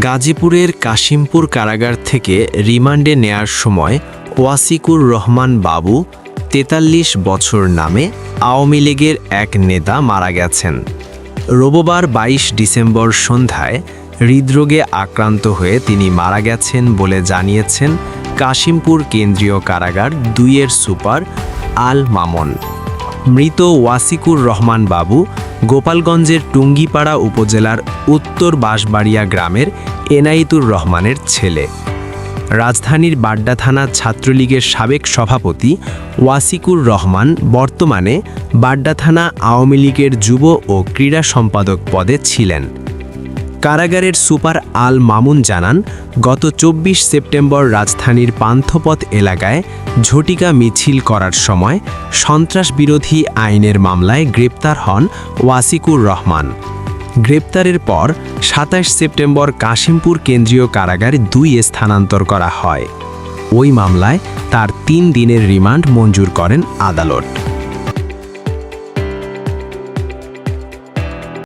গাজীপুরের কাশিমপুর কারাগার থেকে রিমান্ডে নেয়ার সময় ওয়াসিকুর রহমান বাবু তেতাল্লিশ বছর নামে আওয়ামী লীগের এক নেতা মারা গেছেন। রোববার বাইশ ডিসেম্বর সন্ধ্যায় হৃদরোগে আক্রান্ত হয়ে তিনি মারা গেছেন বলে জানিয়েছেন কাশিমপুর কেন্দ্রীয় কারাগার দুইয়ের সুপার আল মামুন। মৃত ওয়াসিকুর রহমান বাবু গোপালগঞ্জের টুঙ্গিপাড়া উপজেলার উত্তর বাঁশবাড়িয়া গ্রামের এনাইতুর রহমানের ছেলে। রাজধানীর বাড্ডা থানা ছাত্রলীগের সাবেক সভাপতি ওয়াসিকুর রহমান বর্তমানে বাড্ডা থানা আওয়ামী লীগের যুব ও ক্রীড়া সম্পাদক পদে ছিলেন। কারাগারের সুপার আল মামুন জানান, গত চব্বিশ সেপ্টেম্বর রাজধানীর পান্থপথ এলাকায় ঝটিকা মিছিল করার সময় সন্ত্রাস বিরোধী আইনের মামলায় গ্রেপ্তার হন ওয়াসিকুর রহমান। গ্রেপ্তারের পর সাতাশ সেপ্টেম্বর কাশিমপুর কেন্দ্রীয় কারাগারে দুই স্থানান্তর করা হয়। ওই মামলায় তার তিন দিনের রিমান্ড মঞ্জুর করেন আদালত।